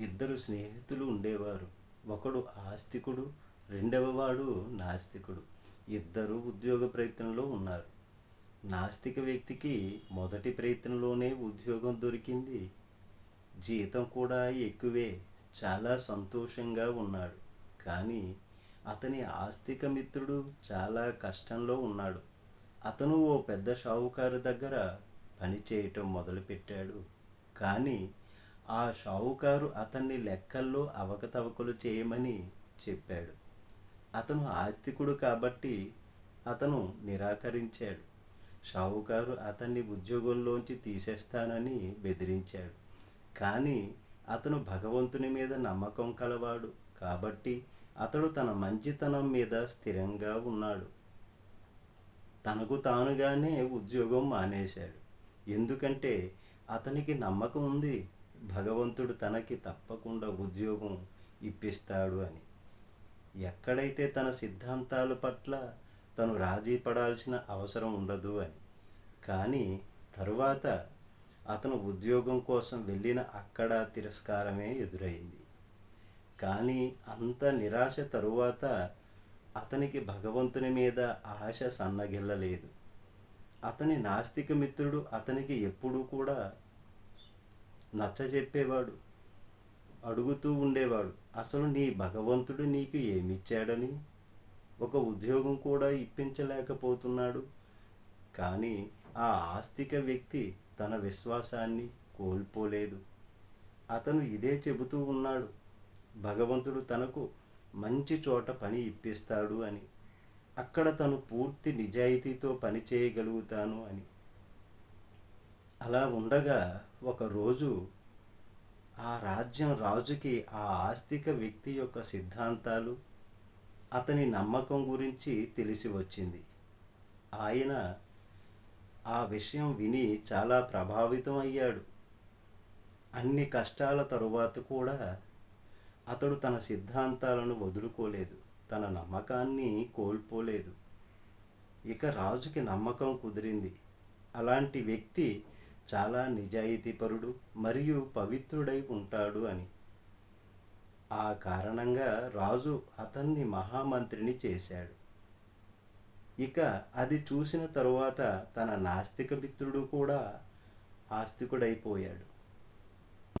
ఇద్దరు స్నేహితులు ఉండేవారు. ఒకడు ఆస్తికుడు రెండవవాడు నాస్తికుడు. ఇద్దరు ఉద్యోగ ప్రయత్నంలో ఉన్నారు. నాస్తిక వ్యక్తికి మొదటి ప్రయత్నంలోనే ఉద్యోగం దొరికింది. జీతం కూడా ఎక్కువే. చాలా సంతోషంగా ఉన్నాడు. కానీ అతని ఆస్తిక మిత్రుడు చాలా కష్టంలో ఉన్నాడు. అతను ఓ పెద్ద షావుకారు దగ్గర పని చేయటం మొదలుపెట్టాడు. కానీ ఆ షావుకారు అతన్ని లెక్కల్లో అవకతవకలు చేయమని చెప్పాడు. అతను ఆస్తికుడు కాబట్టి అతను నిరాకరించాడు. షావుకారు అతన్ని ఉద్యోగంలోంచి తీసేస్తానని బెదిరించాడు. కానీ అతను భగవంతుని మీద నమ్మకం కలవాడు కాబట్టి అతడు తన మంచితనం మీద స్థిరంగా ఉన్నాడు. తనకు తానుగానే ఉద్యోగం మానేశాడు. ఎందుకంటే అతనికి నమ్మకం ఉంది. భగవంతుడు తనకి తప్పకుండా ఉద్యోగం ఇప్పిస్తాడు అని. ఎక్కడైతే తన సిద్ధాంతాల పట్ల తను రాజీ పడాల్సిన అవసరం ఉండదు అని. కానీ తరువాత అతను ఉద్యోగం కోసం వెళ్ళిన అక్కడ తిరస్కారమే ఎదురైంది. కానీ అంత నిరాశ తరువాత అతనికి భగవంతుని మీద ఆశ సన్నగిల్లలేదు. అతని నాస్తిక మిత్రుడు అతనికి ఎప్పుడూ కూడా నచ్చజెప్పేవాడు అడుగుతూ ఉండేవాడు అసలు నీ భగవంతుడు నీకు ఏమిచ్చాడని? ఒక ఉద్యోగం కూడా ఇప్పించలేకపోతున్నాడు కానీ ఆ ఆస్తిక వ్యక్తి తన విశ్వాసాన్ని కోల్పోలేదు. అతను ఇదే చెబుతూ ఉన్నాడు భగవంతుడు తనకు మంచి చోట పని ఇప్పిస్తాడు అని. అక్కడ తను పూర్తి నిజాయితీతో పని చేయగలుగుతాను అని. అలా ఉండగా ఒకరోజు ఆ రాజ్యం రాజుకి ఆ ఆస్తిక వ్యక్తి యొక్క సిద్ధాంతాలు అతని నమ్మకం గురించి తెలిసి వచ్చింది. ఆయన ఆ విషయం విని చాలా ప్రభావితం అయ్యాడు. అన్ని కష్టాల తరువాత కూడా అతడు తన సిద్ధాంతాలను వదులుకోలేదు. తన నమ్మకాన్ని కోల్పోలేదు. ఇక రాజుకి నమ్మకం కుదిరింది. అలాంటి వ్యక్తి చాలా నిజాయితీపరుడు మరియు పవిత్రుడై ఉంటాడు అని. ఆ కారణంగా రాజు అతన్ని మహామంత్రిని చేశాడు. ఇక అది చూసిన తరువాత తన నాస్తిక మిత్రుడు కూడా ఆస్తికుడైపోయాడు.